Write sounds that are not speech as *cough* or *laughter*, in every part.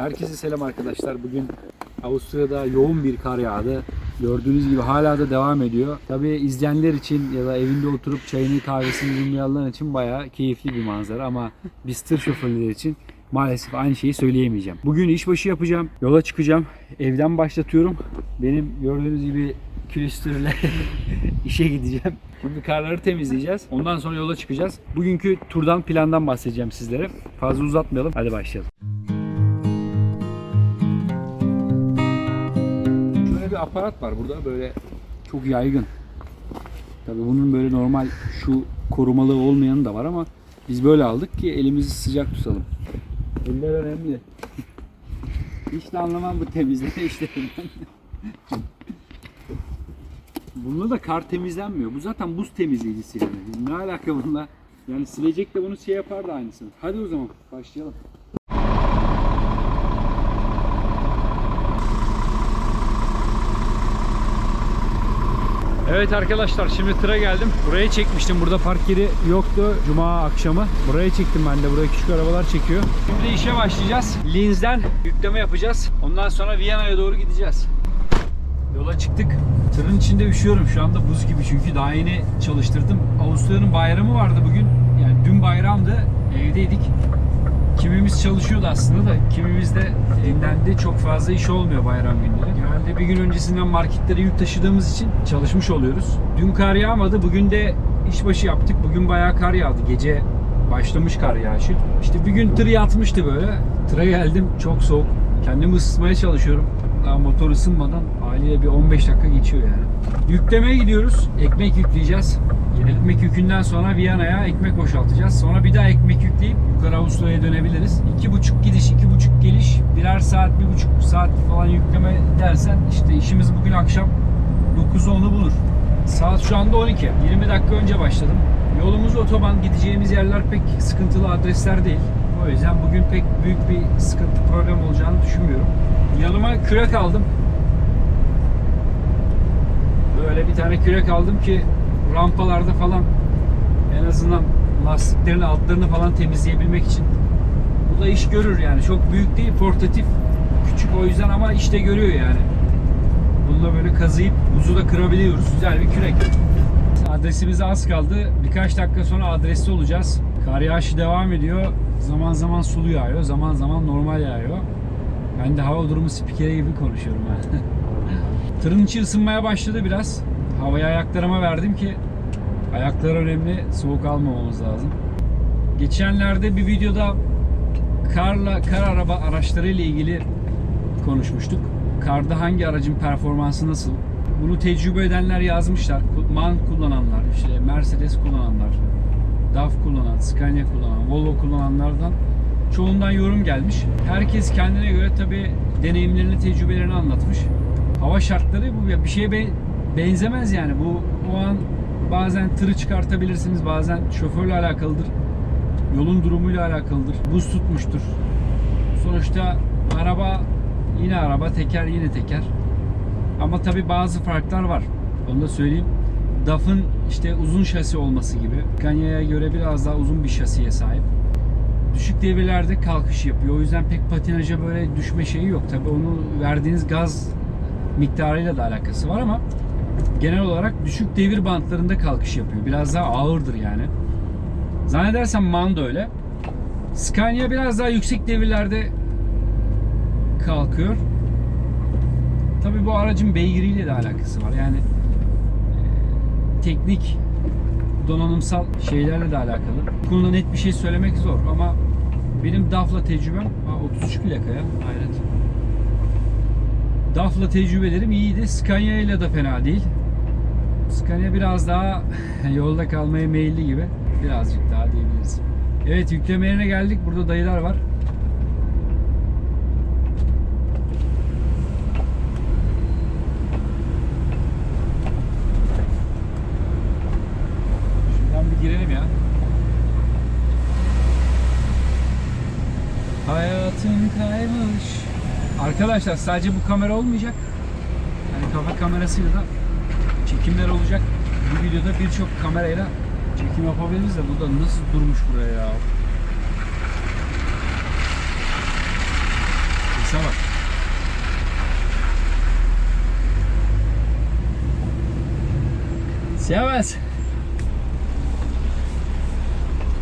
Herkese selam arkadaşlar. Bugün Avusturya'da yoğun bir kar yağdı. Gördüğünüz gibi hala da devam ediyor. Tabii izleyenler için ya da evinde oturup çayını kahvesini yudumlayanlar için bayağı keyifli bir manzara ama biz tır şoförleri için maalesef aynı şeyi söyleyemeyeceğim. Bugün işbaşı yapacağım. Yola çıkacağım. Evden başlatıyorum. Benim gördüğünüz gibi külüstürle *laughs* işe gideceğim. Şimdi karları temizleyeceğiz. Ondan sonra yola çıkacağız. Bugünkü turdan plandan bahsedeceğim sizlere. Fazla uzatmayalım. Hadi başlayalım. Bir aparat var burada böyle çok yaygın. Tabii bunun böyle normal şu korumalı olmayanı da var ama biz böyle aldık ki elimizi sıcak tutalım. Eller önemli. *laughs* Hiç de anlamam bu temizleme işlerinden. *laughs* Bununla da kar temizlenmiyor. Bu zaten buz temizleyicisi yani. Ne alaka bununla? Yani silecek de bunu şey yapardı aynısını. Hadi o zaman başlayalım. Evet arkadaşlar şimdi tıra geldim. Buraya çekmiştim. Burada park yeri yoktu. Cuma akşamı. Buraya çektim ben de. Buraya küçük arabalar çekiyor. Şimdi işe başlayacağız. Linz'den yükleme yapacağız. Ondan sonra Viyana'ya doğru gideceğiz. Yola çıktık. Tırın içinde üşüyorum şu anda buz gibi çünkü daha yeni çalıştırdım. Avusturya'nın bayramı vardı bugün. Yani dün bayramdı. Evdeydik. Kimimiz çalışıyordu aslında da kimimiz de dinlendi. Çok fazla iş olmuyor bayram günleri. Genelde bir gün öncesinden marketlere yük taşıdığımız için çalışmış oluyoruz. Dün kar yağmadı. Bugün de işbaşı yaptık. Bugün bayağı kar yağdı. Gece başlamış kar yağışı. İşte bir gün tır yatmıştı böyle. Tıra geldim. Çok soğuk. Kendimi ısıtmaya çalışıyorum. Daha motor ısınmadan haliyle bir 15 dakika geçiyor yani. Yüklemeye gidiyoruz. Ekmek yükleyeceğiz. Ekmek yükünden sonra Viyana'ya ekmek boşaltacağız. Sonra bir daha ekmek yükleyip yukarı Avusturya'ya dönebiliriz. İki buçuk gidiş, iki buçuk geliş. Birer saat, bir buçuk saat falan yükleme dersen işte işimiz bugün akşam 9'u 10'u bulur. Saat şu anda 12. 20 dakika önce başladım. Yolumuz otoban. Gideceğimiz yerler pek sıkıntılı adresler değil. O yüzden bugün pek büyük bir sıkıntı problem olacağını düşünmüyorum. Yanıma kürek aldım. Böyle bir tane kürek aldım ki rampalarda falan en azından lastiklerin altlarını falan temizleyebilmek için. Bu da iş görür yani. Çok büyük değil, portatif. Küçük o yüzden ama işte görüyor yani. Bununla böyle kazıyıp buzu da kırabiliyoruz. Güzel bir kürek. Adresimize az kaldı. Birkaç dakika sonra adreste olacağız. Kar yağışı devam ediyor. Zaman zaman sulu yağıyor, zaman zaman normal yağıyor. Ben de hava durumu spikeri gibi konuşuyorum. *laughs* Tırın içi ısınmaya başladı biraz. Havayı ayaklarıma verdim ki ayaklar önemli, soğuk almamamız lazım. Geçenlerde bir videoda karla kar araba araçları ile ilgili konuşmuştuk. Karda hangi aracın performansı nasıl? Bunu tecrübe edenler yazmışlar. MAN kullananlar, işte Mercedes kullananlar, DAF kullanan, Scania kullanan, Volvo kullananlardan çoğundan yorum gelmiş. Herkes kendine göre tabi deneyimlerini, tecrübelerini anlatmış. Hava şartları bu bir şeye benzemez yani. Bu o an bazen tırı çıkartabilirsiniz, bazen şoförle alakalıdır. Yolun durumuyla alakalıdır. Buz tutmuştur. Sonuçta araba yine araba, teker yine teker. Ama tabi bazı farklar var. Onu da söyleyeyim. DAF'ın işte uzun şasi olması gibi. Scania'ya göre biraz daha uzun bir şasiye sahip. Düşük devirlerde kalkış yapıyor. O yüzden pek patinaja böyle düşme şeyi yok. Tabi onu verdiğiniz gaz miktarıyla da alakası var ama genel olarak düşük devir bantlarında kalkış yapıyor. Biraz daha ağırdır yani. Zannedersem MAN da öyle. Scania biraz daha yüksek devirlerde kalkıyor. Tabii bu aracın beygiriyle de alakası var. Yani e, teknik donanımsal şeylerle de alakalı. Bu konuda net bir şey söylemek zor ama benim DAF'la tecrübem Aa, 33 plaka ya hayret. DAF'la tecrübelerim iyiydi. Scania ile de fena değil. Scania biraz daha *laughs* yolda kalmaya meyilli gibi. Birazcık daha diyebiliriz. Evet yükleme yerine geldik. Burada dayılar var. Şuradan bir girelim ya. Hayatın kaymış. Arkadaşlar sadece bu kamera olmayacak. Yani kafa kamerasıyla da çekimler olacak. Bu videoda birçok kamerayla çekim yapabiliriz de bu da nasıl durmuş buraya ya. Şansa bak. Sevmez.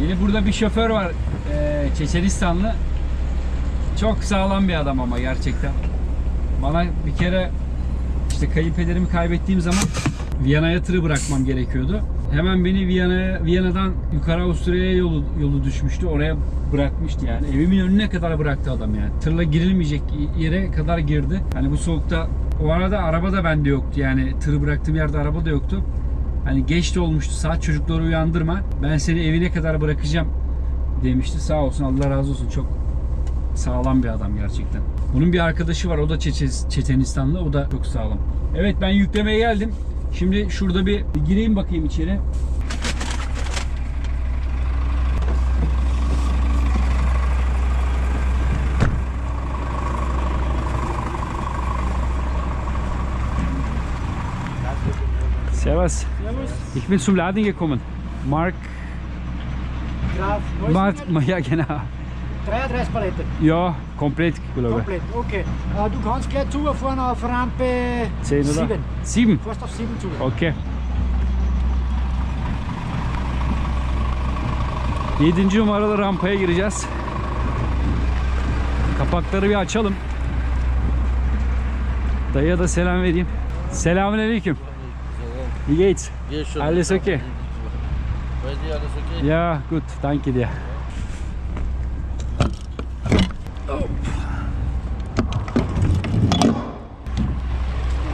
Yine burada bir şoför var. Ee, Çeçenistanlı. Çok sağlam bir adam ama gerçekten. Bana bir kere işte kayınpederimi kaybettiğim zaman Viyana'ya tırı bırakmam gerekiyordu. Hemen beni Viyana'ya Viyana'dan yukarı Avusturya'ya yolu yolu düşmüştü. Oraya bırakmıştı yani. Evimin önüne kadar bıraktı adam yani. Tırla girilmeyecek yere kadar girdi. Hani bu soğukta o arada araba da bende yoktu yani. Tırı bıraktığım yerde araba da yoktu. Hani geç de olmuştu. Saat çocukları uyandırma. Ben seni evine kadar bırakacağım demişti. Sağ olsun Allah razı olsun. Çok sağlam bir adam gerçekten. Bunun bir arkadaşı var. O da Çeçe- Çeçenistanlı. O da çok sağlam. Evet ben yüklemeye geldim. Şimdi şurada bir, gireyim bakayım içeri. Servus. Ich bin zum Laden gekommen. Mark, Graf, Mark, ja genau. 33 Paletten, Ja, komplett, glaube ich. komplett, okay. Du kannst gleich zufahren auf Rampe 10 oder? 7. 7. Fährst auf 7 zu. Okey. Yedinci numaralı rampaya gireceğiz. Kapakları bir açalım. Dayıya da selam vereyim. Selamünaleyküm. Wie geht's? Alles okay? Bei dir alles okay? Ja, gut, danke dir.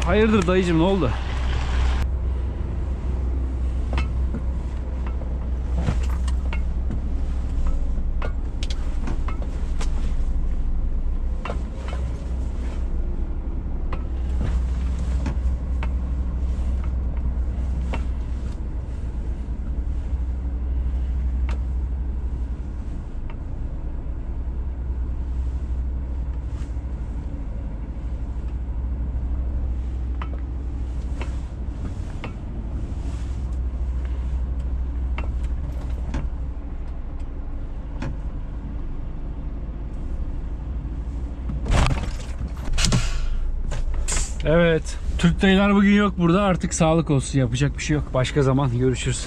Hayırdır dayıcım ne oldu? Evet. Türk dayılar bugün yok burada. Artık sağlık olsun. Yapacak bir şey yok. Başka zaman görüşürüz.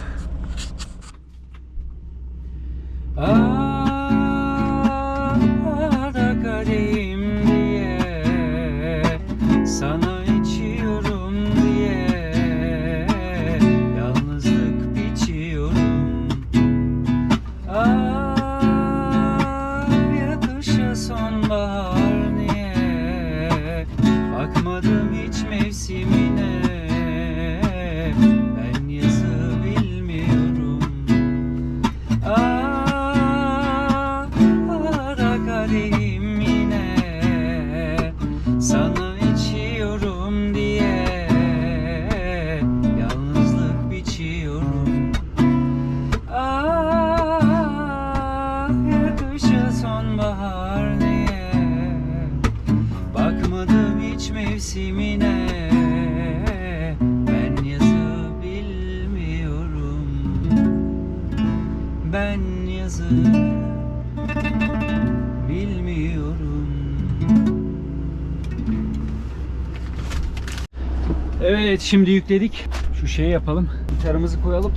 Şimdi yükledik. Şu şeyi yapalım. Gitarımızı koyalım.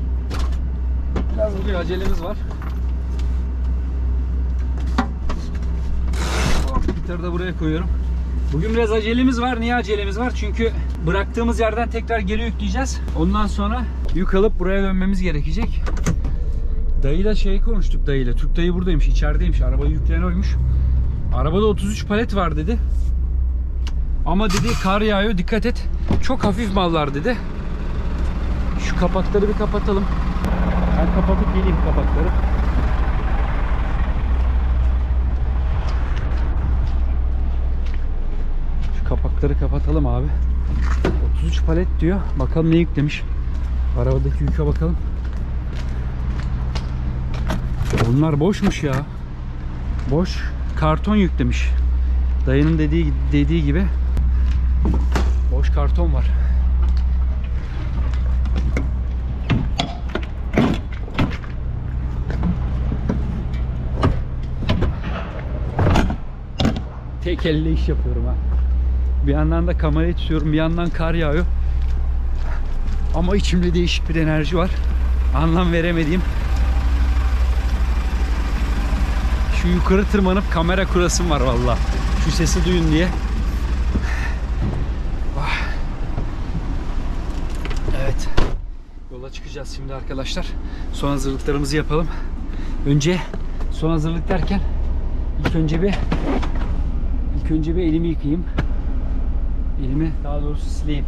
Biraz bir acelemiz var. Gitarı da buraya koyuyorum. Bugün biraz acelemiz var. Niye acelemiz var? Çünkü bıraktığımız yerden tekrar geri yükleyeceğiz. Ondan sonra yük alıp buraya dönmemiz gerekecek. Dayıyla şey konuştuk dayıyla. Türk dayı buradaymış, içerideymiş. Arabayı yükleyen oymuş. Arabada 33 palet var dedi. Ama dedi kar yağıyor dikkat et. Çok hafif mallar dedi. Şu kapakları bir kapatalım. Ben kapatıp geleyim kapakları. Şu kapakları kapatalım abi. 33 palet diyor. Bakalım ne yüklemiş. Arabadaki yüke bakalım. Bunlar boşmuş ya. Boş karton yüklemiş. Dayının dediği dediği gibi karton var. Tek elle iş yapıyorum ha. Bir yandan da kamerayı tutuyorum, bir yandan kar yağıyor. Ama içimde değişik bir enerji var. Anlam veremediğim. Şu yukarı tırmanıp kamera kurasım var valla. Şu sesi duyun diye. Ah. Evet. Yola çıkacağız şimdi arkadaşlar. Son hazırlıklarımızı yapalım. Önce son hazırlık derken ilk önce bir ilk önce bir elimi yıkayayım. Elimi daha doğrusu sileyim.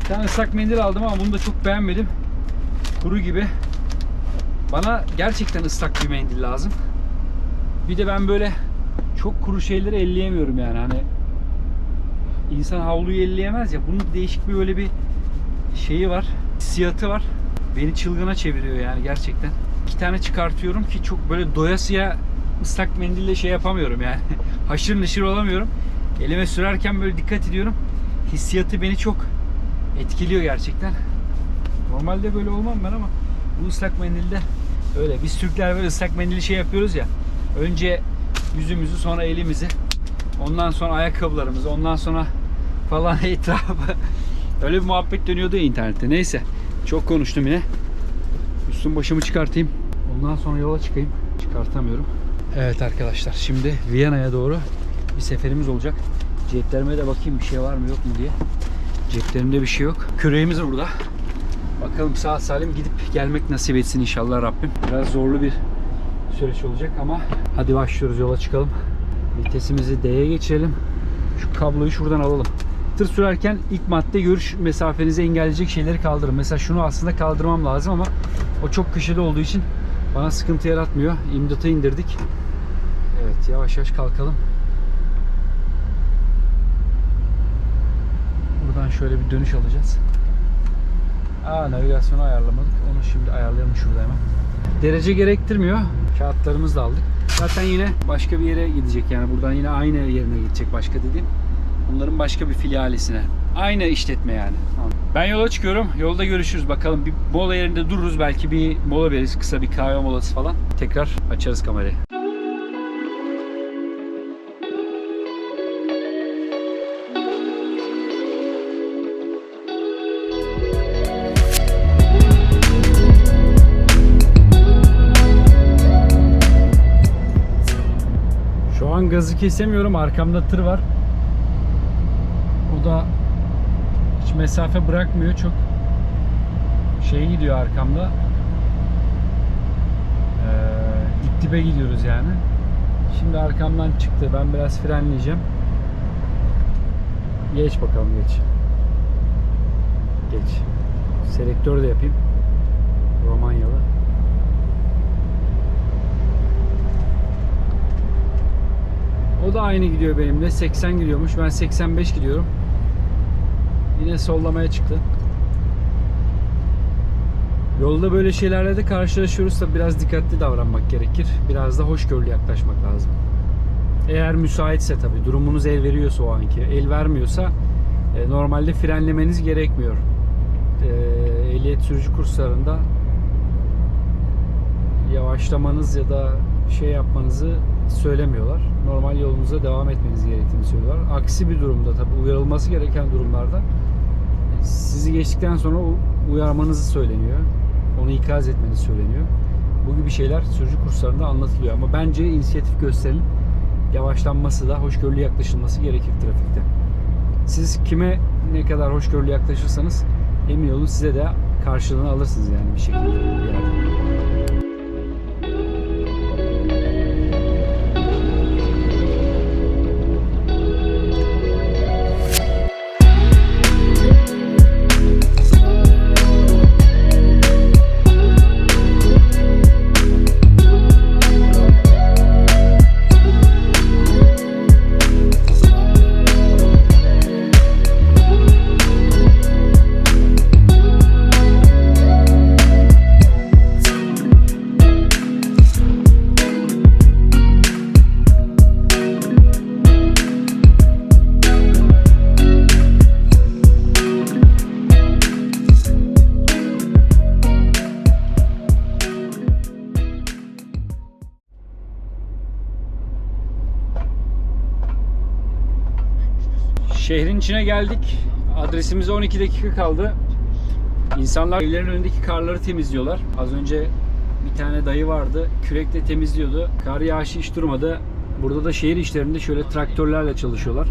Bir tane ıslak mendil aldım ama bunu da çok beğenmedim. Kuru gibi. Bana gerçekten ıslak bir mendil lazım. Bir de ben böyle çok kuru şeyleri elleyemiyorum yani hani insan havluyu elleyemez ya bunun değişik bir böyle bir şeyi var hissiyatı var. Beni çılgına çeviriyor yani gerçekten. İki tane çıkartıyorum ki çok böyle doyasıya ıslak mendille şey yapamıyorum yani. *laughs* Haşır neşir olamıyorum. Elime sürerken böyle dikkat ediyorum. Hissiyatı beni çok etkiliyor gerçekten. Normalde böyle olmam ben ama bu ıslak mendilde öyle. Biz Türkler böyle ıslak mendili şey yapıyoruz ya. Önce yüzümüzü sonra elimizi ondan sonra ayakkabılarımızı ondan sonra falan *laughs* etrafı öyle bir muhabbet dönüyordu ya internette. Neyse çok konuştum yine. Üstüm başımı çıkartayım. Ondan sonra yola çıkayım. Çıkartamıyorum. Evet arkadaşlar şimdi Viyana'ya doğru bir seferimiz olacak. Ceplerime de bakayım bir şey var mı yok mu diye. Ceplerimde bir şey yok. Küreğimiz burada. Bakalım sağ salim gidip gelmek nasip etsin inşallah Rabbim. Biraz zorlu bir süreç olacak ama hadi başlıyoruz yola çıkalım. Vitesimizi D'ye geçirelim. Şu kabloyu şuradan alalım. Tır sürerken ilk madde görüş mesafenizi engelleyecek şeyleri kaldırın. Mesela şunu aslında kaldırmam lazım ama o çok köşede olduğu için bana sıkıntı yaratmıyor. İmdatı indirdik. Evet yavaş yavaş kalkalım. Buradan şöyle bir dönüş alacağız. Aa navigasyonu ayarlamadık. Onu şimdi ayarlayalım şurada hemen. Derece gerektirmiyor. Kağıtlarımızı da aldık. Zaten yine başka bir yere gidecek yani buradan yine aynı yerine gidecek başka dediğim. Bunların başka bir filialisine. Aynı işletme yani. Ben yola çıkıyorum. Yolda görüşürüz. Bakalım bir mola yerinde dururuz. Belki bir mola veririz. Kısa bir kahve molası falan. Tekrar açarız kamerayı. Şu an gazı kesemiyorum. Arkamda tır var. O da hiç mesafe bırakmıyor. Çok şey gidiyor arkamda. Ee, dip dibe gidiyoruz yani. Şimdi arkamdan çıktı. Ben biraz frenleyeceğim. Geç bakalım geç. Geç. Selektör de yapayım. Romanyalı. O da aynı gidiyor benimle. 80 gidiyormuş. Ben 85 gidiyorum. Yine sollamaya çıktı. Yolda böyle şeylerle de karşılaşıyoruz tabi biraz dikkatli davranmak gerekir. Biraz da hoşgörülü yaklaşmak lazım. Eğer müsaitse tabi durumunuz el veriyorsa o anki. El vermiyorsa e, normalde frenlemeniz gerekmiyor. E, ehliyet sürücü kurslarında yavaşlamanız ya da şey yapmanızı söylemiyorlar. Normal yolunuza devam etmeniz gerektiğini söylüyorlar. Aksi bir durumda tabi uyarılması gereken durumlarda sizi geçtikten sonra uyarmanızı söyleniyor. Onu ikaz etmeniz söyleniyor. Bu gibi şeyler sürücü kurslarında anlatılıyor ama bence inisiyatif gösterilip yavaşlanması da hoşgörülü yaklaşılması gerekir trafikte. Siz kime ne kadar hoşgörülü yaklaşırsanız emin olun size de karşılığını alırsınız yani bir şekilde bir yerde. İçine geldik. Adresimize 12 dakika kaldı. İnsanlar evlerin önündeki karları temizliyorlar. Az önce bir tane dayı vardı. Kürekle temizliyordu. Kar yağışı hiç durmadı. Burada da şehir işlerinde şöyle traktörlerle çalışıyorlar.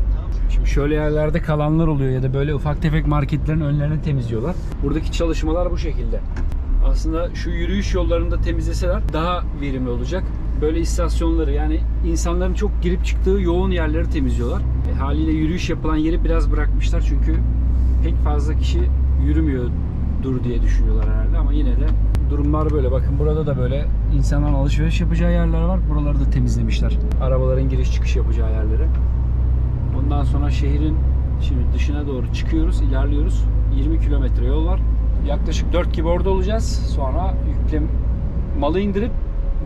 Şimdi şöyle yerlerde kalanlar oluyor ya da böyle ufak tefek marketlerin önlerini temizliyorlar. Buradaki çalışmalar bu şekilde. Aslında şu yürüyüş yollarında temizleseler daha verimli olacak. Böyle istasyonları yani insanların çok girip çıktığı yoğun yerleri temizliyorlar. E, haliyle yürüyüş yapılan yeri biraz bırakmışlar çünkü pek fazla kişi yürümüyordur diye düşünüyorlar herhalde ama yine de durumlar böyle. Bakın burada da böyle insanların alışveriş yapacağı yerler var. Buraları da temizlemişler. Arabaların giriş çıkış yapacağı yerleri. Ondan sonra şehrin şimdi dışına doğru çıkıyoruz, ilerliyoruz. 20 kilometre yol var. Yaklaşık 4 gibi orada olacağız. Sonra yüklem malı indirip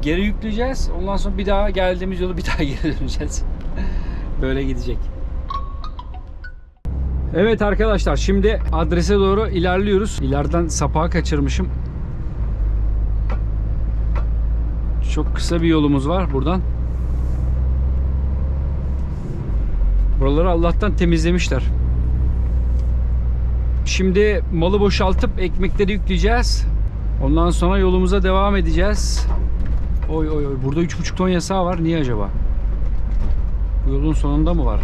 geri yükleyeceğiz. Ondan sonra bir daha geldiğimiz yolu bir daha *laughs* geri döneceğiz. Böyle gidecek. Evet arkadaşlar şimdi adrese doğru ilerliyoruz. İleriden sapağı kaçırmışım. Çok kısa bir yolumuz var buradan. Buraları Allah'tan temizlemişler. Şimdi malı boşaltıp ekmekleri yükleyeceğiz. Ondan sonra yolumuza devam edeceğiz. Oy oy oy. Burada 3,5 ton yasağı var. Niye acaba? Bu yolun sonunda mı var?